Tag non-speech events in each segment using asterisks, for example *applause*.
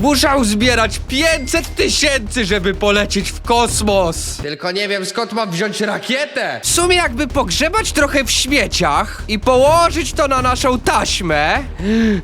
Muszę uzbierać 500 tysięcy, żeby polecieć w kosmos. Tylko nie wiem skąd mam wziąć rakietę. W sumie jakby pogrzebać trochę w śmieciach i położyć to na naszą taśmę.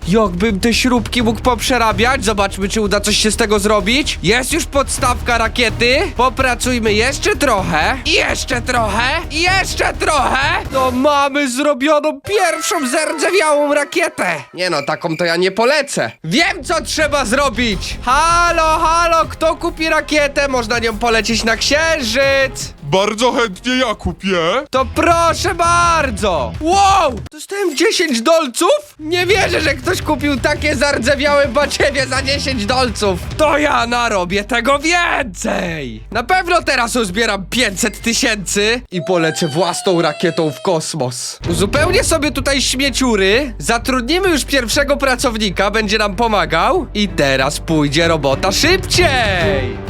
Jakbym te śrubki mógł poprzerabiać. Zobaczmy, czy uda coś się z tego zrobić. Jest już podstawka rakiety. Popracujmy jeszcze trochę. I jeszcze trochę. I jeszcze trochę. To mamy zrobioną pierwszą zardzewiałą rakietę. Nie no, taką to ja nie polecę. Wiem, co trzeba zrobić. Halo, halo, kto kupi rakietę? Można nią polecieć na księżyc. Bardzo chętnie ja kupię. To proszę bardzo! Wow! Dostałem 10 dolców? Nie wierzę, że ktoś kupił takie zardzewiałe baciewie za 10 dolców. To ja narobię tego więcej! Na pewno teraz uzbieram 500 tysięcy i polecę własną rakietą w kosmos. Uzupełnię sobie tutaj śmieciury, zatrudnimy już pierwszego pracownika, będzie nam pomagał i teraz pójdzie robota szybciej!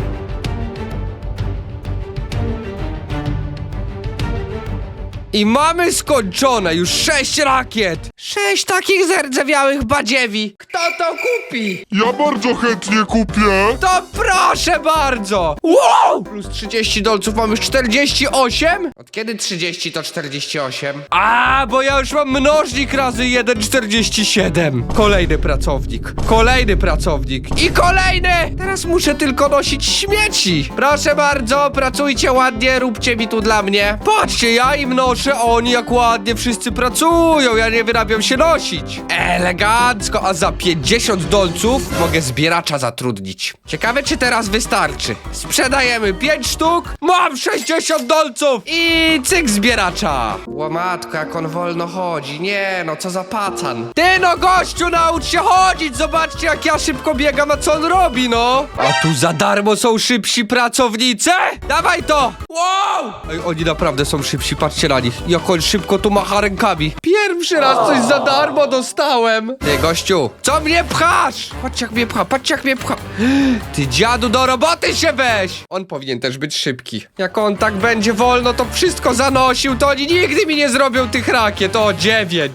I mamy skończone już sześć rakiet! Sześć takich zardzewiałych badziewi! Kto to kupi? Ja bardzo chętnie kupię. To proszę bardzo! Wow! Plus 30 dolców mam już 48? Od kiedy 30 to 48? A, bo ja już mam mnożnik razy 1,47. Kolejny pracownik. Kolejny pracownik. I kolejny! Teraz muszę tylko nosić śmieci. Proszę bardzo, pracujcie ładnie, róbcie mi tu dla mnie. Patrzcie, ja im noszę, a oni jak ładnie wszyscy pracują. Ja nie wyrabiam się nosić. Elegancko, a za 50 dolców mogę zbieracza zatrudnić. Ciekawe, czy teraz wystarczy. Sprzedajemy 5 sztuk, mam 60 dolców i cyk zbieracza. Łamatko, jak on wolno chodzi. Nie no, co za pacan. Ty no, gościu, naucz się chodzić. Zobaczcie, jak ja szybko biegam, a co on robi, no. A tu za darmo są szybsi pracownicy? Dawaj to! Wow! Ej, oni naprawdę są szybsi, patrzcie na nich. Jak on szybko tu macha rękami. Pierwszy raz coś za darmo dostałem. Ty, gościu, co mnie pchasz? Patrz jak mnie pcha, patrz jak mnie pcha. *gasps* Ty dziadu, do roboty się weź! On powinien też być szybki. Jak on tak będzie wolno, to wszystko zanosił, to oni nigdy mi nie zrobią tych rakiet. O, dziewięć.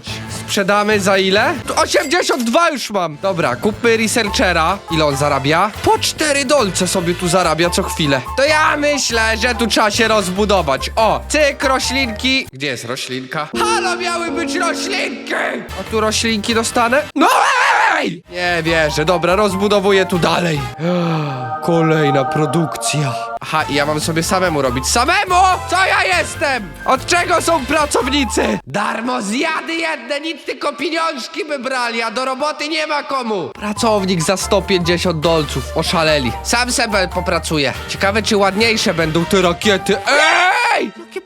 Sprzedamy za ile? Tu 82 już mam. Dobra, kupmy researchera. Ile on zarabia? Po 4 dolce sobie tu zarabia co chwilę. To ja myślę, że tu trzeba się rozbudować. O, cyk, roślinki. Gdzie jest roślinka? Halo, miały być roślinki! A tu roślinki dostanę? No ej! Nie wierzę, dobra, rozbudowuję tu dalej. *gasps* Kolejna produkcja. Aha, i ja mam sobie samemu robić. Samemu? Co ja jestem? Od czego są pracownicy? Darmo zjady jedne, nic tylko pieniążki by brali, a do roboty nie ma komu. Pracownik za 150 dolców, oszaleli. Sam sobie popracuję. Ciekawe, czy ładniejsze będą te rakiety. Ej!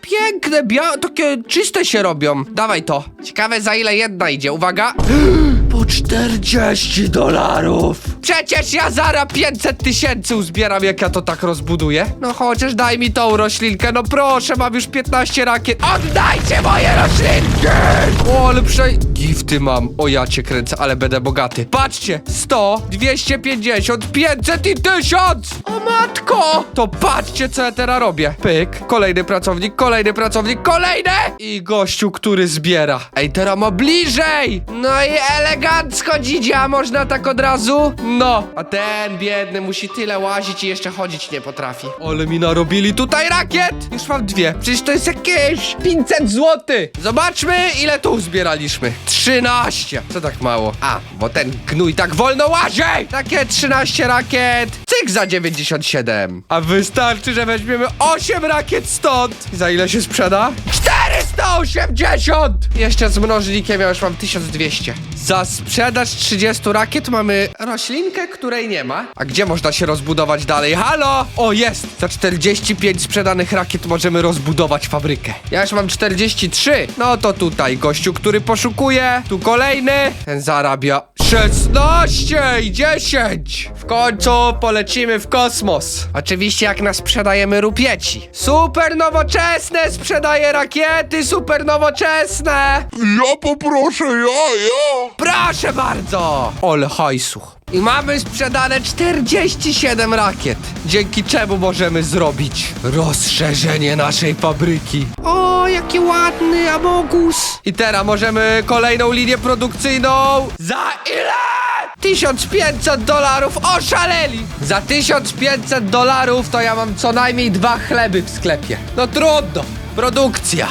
Piękne, bia... takie czyste się robią. Dawaj to. Ciekawe, za ile jedna idzie. Uwaga. Po 40 dolarów! Przecież ja zara 500 tysięcy uzbieram, jak ja to tak rozbuduję. No chociaż daj mi tą roślinkę, no proszę, mam już 15 rakiet. Oddajcie moje roślinki! O, ale. Gifty mam. O, ja cię kręcę, ale będę bogaty. Patrzcie, 100, 250, 500 i 1000! O matko! To patrzcie, co ja teraz robię. Pyk, kolejny pracownik, kolejny pracownik, kolejny! I gościu, który zbiera. Ej, teraz ma bliżej! No i elegancko, dzidzia, można tak od razu? No, a ten biedny musi tyle łazić i jeszcze chodzić nie potrafi. Ale mi narobili tutaj rakiet! Już mam dwie. Przecież to jest jakieś 500 złotych. Zobaczmy, ile tu zbieraliśmy. 13. Co tak mało? A, bo ten gnój tak wolno łazi! Takie 13 rakiet. Cyk za 97. A wystarczy, że weźmiemy 8 rakiet stąd. I za ile się sprzeda? 480! Jeszcze z mnożnikiem ja już mam 1200. Za sprzedaż 30 rakiet mamy roślinkę, której nie ma. A gdzie można się rozbudować dalej? Halo! O, jest! Za 45 sprzedanych rakiet możemy rozbudować fabrykę. Ja już mam 43. No to tutaj gościu, który poszukuje. Tu kolejny. Ten zarabia 16 i 10. W końcu polecimy w kosmos. Oczywiście jak nas sprzedajemy rupieci. Super nowoczesne sprzedaje rakiety, super nowoczesne. Ja poproszę, ja, ja. Proszę bardzo! Ole hajsu. I mamy sprzedane 47 rakiet, dzięki czemu możemy zrobić rozszerzenie naszej fabryki. O, jaki ładny Amogus! I teraz możemy kolejną linię produkcyjną za ile? 1500 dolarów, oszaleli! Za 1500 dolarów to ja mam co najmniej dwa chleby w sklepie. No trudno. Produkcja.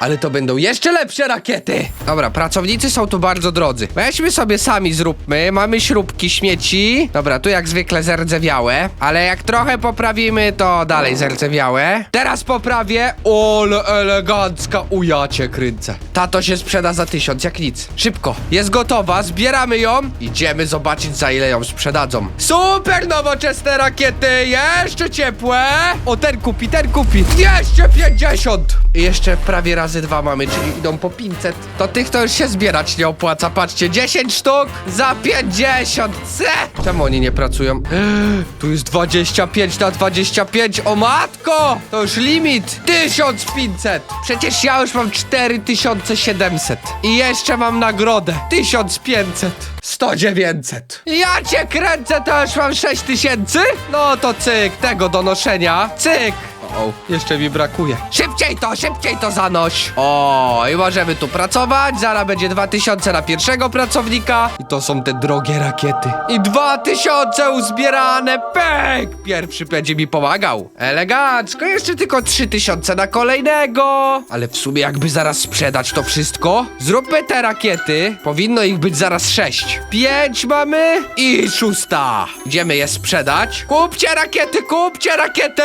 Ale to będą jeszcze lepsze rakiety. Dobra, pracownicy są tu bardzo drodzy. Weźmy sobie sami zróbmy. Mamy śrubki śmieci. Dobra, tu jak zwykle zerdzewiałe. Ale jak trochę poprawimy, to dalej zerdzewiałe. Teraz poprawię. Ole elegancka. Ujacie kręcę. Tato się sprzeda za tysiąc, jak nic. Szybko. Jest gotowa, zbieramy ją. Idziemy zobaczyć za ile ją sprzedadzą. Super nowoczesne rakiety. Jeszcze ciepłe. O, ten kupi, ten kupi. 250. I jeszcze prawie razy dwa mamy, czyli idą po 500. To tych to już się zbierać nie opłaca. Patrzcie, 10 sztuk za 50. C. Czemu oni nie pracują? *gasps* Tu jest 25 na 25. O matko! To już limit. 1500. Przecież ja już mam 4700. I jeszcze mam nagrodę. 1500. 100 900. Ja cię kręcę, to już mam 6000? No to cyk, tego do noszenia. Cyk. O, jeszcze mi brakuje. Szybciej to, szybciej to zanoś. O, i możemy tu pracować. Zaraz będzie 2000 na pierwszego pracownika. I to są te drogie rakiety. I 2000 uzbierane. Pek! Pierwszy będzie mi pomagał. Elegancko, jeszcze tylko 3000 na kolejnego. Ale w sumie jakby zaraz sprzedać to wszystko. Zróbmy te rakiety. Powinno ich być zaraz 6. 5 mamy i szósta. Idziemy je sprzedać. Kupcie rakiety, kupcie rakiety.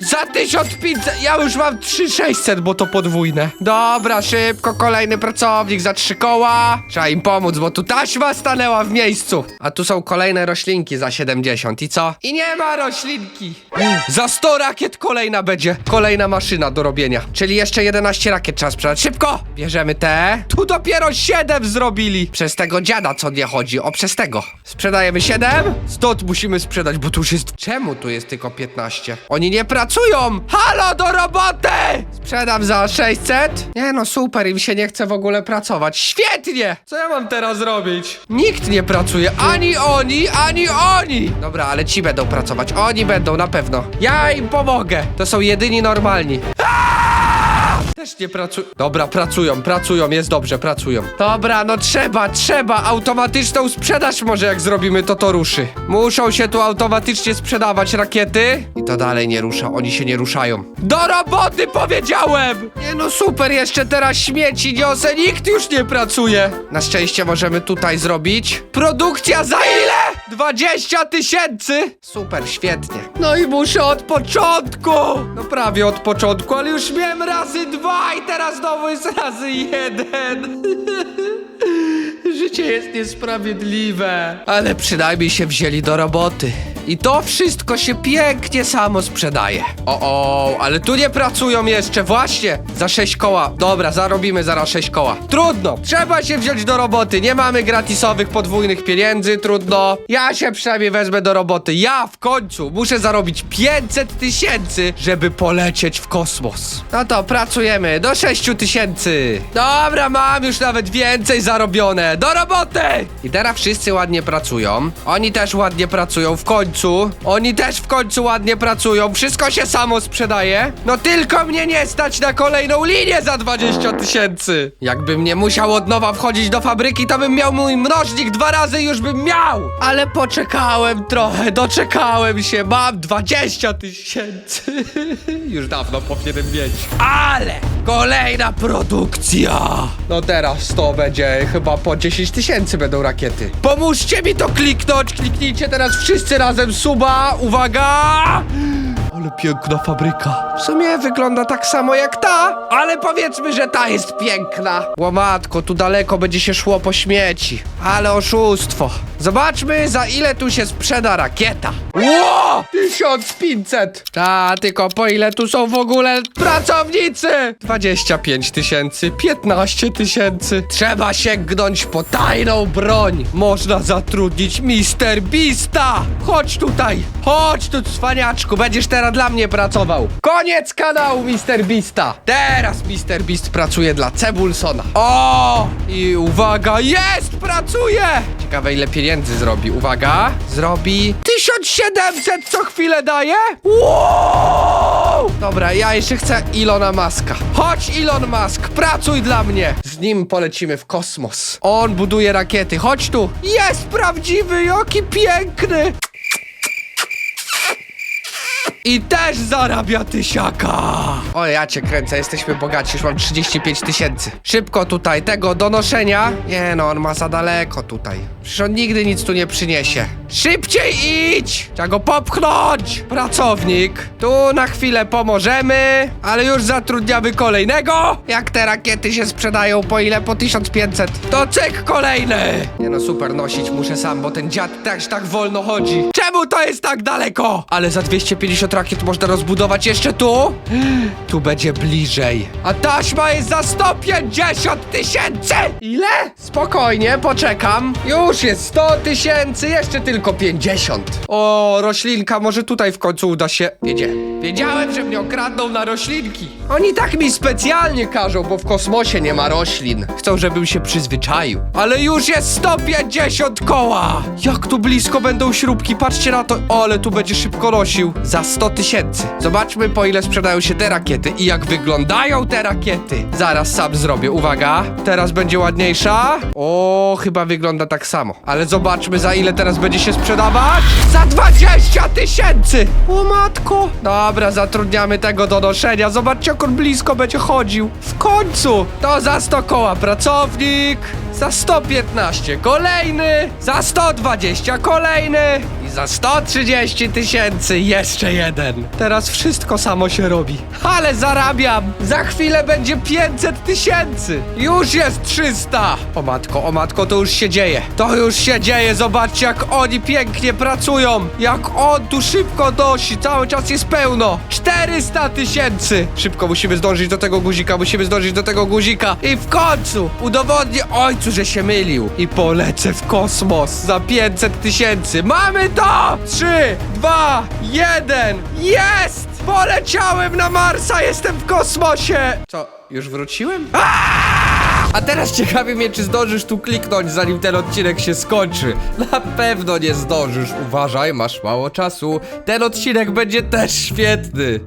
*gasps* Za 1500, ja już mam 3600, bo to podwójne. Dobra, szybko, kolejny pracownik za trzy koła. Trzeba im pomóc, bo tu taśma stanęła w miejscu. A tu są kolejne roślinki za 70 i co? I nie ma roślinki. Za 100 rakiet kolejna będzie. Kolejna maszyna do robienia. Czyli jeszcze 11 rakiet trzeba sprzedać. Szybko! Bierzemy te. Tu dopiero 7 zrobili. Przez tego dziada, co nie chodzi. O, przez tego. Sprzedajemy 7. Stąd musimy sprzedać, bo tu już jest... Czemu tu jest tylko 15? Oni nie pracują! Halo, do roboty! Sprzedam za 600. Nie no, super, im się nie chce w ogóle pracować. Świetnie! Co ja mam teraz zrobić? Nikt nie pracuje. Ani oni, ani oni! Dobra, ale ci będą pracować. Oni będą, na pewno. Ja im pomogę. To są jedyni normalni. Też nie pracują. Dobra, pracują, pracują, jest dobrze, pracują. Dobra, no trzeba, trzeba. Automatyczną sprzedaż może jak zrobimy, to to ruszy. Muszą się tu automatycznie sprzedawać rakiety. I to dalej nie rusza, oni się nie ruszają. Do roboty powiedziałem! Nie no super, jeszcze teraz śmieci niosę, nikt już nie pracuje. Na szczęście możemy tutaj zrobić. Produkcja za ile? 20 tysięcy! Super, świetnie. No i muszę od początku! No prawie od początku, ale już miałem razy dwa i teraz znowu jest razy jeden. *laughs* Życie jest niesprawiedliwe. Ale przynajmniej się wzięli do roboty. I to wszystko się pięknie samo sprzedaje. O, o, ale tu nie pracują jeszcze, właśnie. Za 6 koła. Dobra, zarobimy zaraz 6 koła. Trudno, trzeba się wziąć do roboty. Nie mamy gratisowych podwójnych pieniędzy, trudno. Ja się przynajmniej wezmę do roboty. Ja w końcu muszę zarobić 500 tysięcy, żeby polecieć w kosmos. No to pracujemy do 6 tysięcy. Dobra, mam już nawet więcej zarobione. Do roboty! I teraz wszyscy ładnie pracują. Oni też ładnie pracują w końcu. Oni też w końcu ładnie pracują. Wszystko się samo sprzedaje. No tylko mnie nie stać na kolejną linię za 20 tysięcy. Jakbym nie musiał od nowa wchodzić do fabryki, to bym miał mój mnożnik dwa razy już bym miał. Ale poczekałem trochę, doczekałem się. Mam 20 tysięcy. *laughs* już dawno powinien mieć. Ale kolejna produkcja. No teraz to będzie chyba po 10 tysięcy będą rakiety. Pomóżcie mi to kliknąć. Kliknijcie teraz wszyscy razem suba. Uwaga! Ale piękna fabryka. W sumie wygląda tak samo jak ta, ale powiedzmy, że ta jest piękna. Łomatko, tu daleko będzie się szło po śmieci. Ale oszustwo. Zobaczmy, za ile tu się sprzeda rakieta. Ło! 1500! Ta, tylko po ile tu są w ogóle pracownicy? 25 tysięcy, 15 tysięcy. Trzeba sięgnąć po tajną broń. Można zatrudnić Mister Beasta. Chodź tutaj, chodź tu, cwaniaczku. Będziesz teraz dla mnie pracował. Koniec kanału Mister Beasta. Teraz Mister Beast pracuje dla Cebulsona. O! I uwaga, jest! Pracuje! Ciekawe ile pieniędzy zrobi. Uwaga, zrobi 1700 co chwilę daje? Wow! Dobra, ja jeszcze chcę Ilona Maska. Chodź, Elon Musk, pracuj dla mnie. Z nim polecimy w kosmos. On buduje rakiety. Chodź tu. Jest prawdziwy, jaki piękny. I też zarabia tysiaka. O, ja cię kręcę, jesteśmy bogaci, już mam 35 tysięcy. Szybko tutaj, tego donoszenia. Nie no, on ma za daleko tutaj. Przecież on nigdy nic tu nie przyniesie. Szybciej idź! Trzeba go popchnąć! Pracownik, tu na chwilę pomożemy, ale już zatrudniamy kolejnego. Jak te rakiety się sprzedają, po ile? Po 1500. To cyk kolejny! Nie no, super, nosić muszę sam, bo ten dziad też tak wolno chodzi. Czemu to jest tak daleko? Ale za 250 rakiet można rozbudować jeszcze tu? Tu będzie bliżej. A taśma jest za 150 tysięcy! Ile? Spokojnie, poczekam. Już jest 100 tysięcy, jeszcze tylko 50. O, roślinka, może tutaj w końcu uda się. Wiedzie. Wiedziałem, że mnie okradną na roślinki. Oni tak mi specjalnie każą, bo w kosmosie nie ma roślin. Chcą, żebym się przyzwyczaił. Ale już jest 150 koła! Jak tu blisko będą śrubki, patrzcie na to. O, ale tu będzie szybko nosił. Za 100 tysięcy. Zobaczmy, po ile sprzedają się te rakiety i jak wyglądają te rakiety. Zaraz sam zrobię, uwaga. Teraz będzie ładniejsza. O, chyba wygląda tak samo. Ale zobaczmy, za ile teraz będzie się sprzedawać. Za 20 tysięcy! O matko! Dobra, zatrudniamy tego do noszenia. Zobaczcie, jak on blisko będzie chodził. W końcu! To za 100 koła pracownik. Za 115 kolejny. Za 120 kolejny. Za 130 tysięcy jeszcze jeden. Teraz wszystko samo się robi. Ale zarabiam! Za chwilę będzie 500 tysięcy. Już jest 300. O matko, o matko, to już się dzieje. To już się dzieje. Zobaczcie, jak oni pięknie pracują. Jak on tu szybko nosi. Cały czas jest pełno. 400 tysięcy. Szybko musimy zdążyć do tego guzika. Musimy zdążyć do tego guzika. I w końcu udowodnię ojcu, że się mylił. I polecę w kosmos za 500 tysięcy. Mamy to! 3, 2, 1. Jest! Poleciałem na Marsa. Jestem w kosmosie. Co, już wróciłem? A teraz ciekawi mnie, czy zdążysz tu kliknąć, zanim ten odcinek się skończy. Na pewno nie zdążysz. Uważaj, masz mało czasu. Ten odcinek będzie też świetny.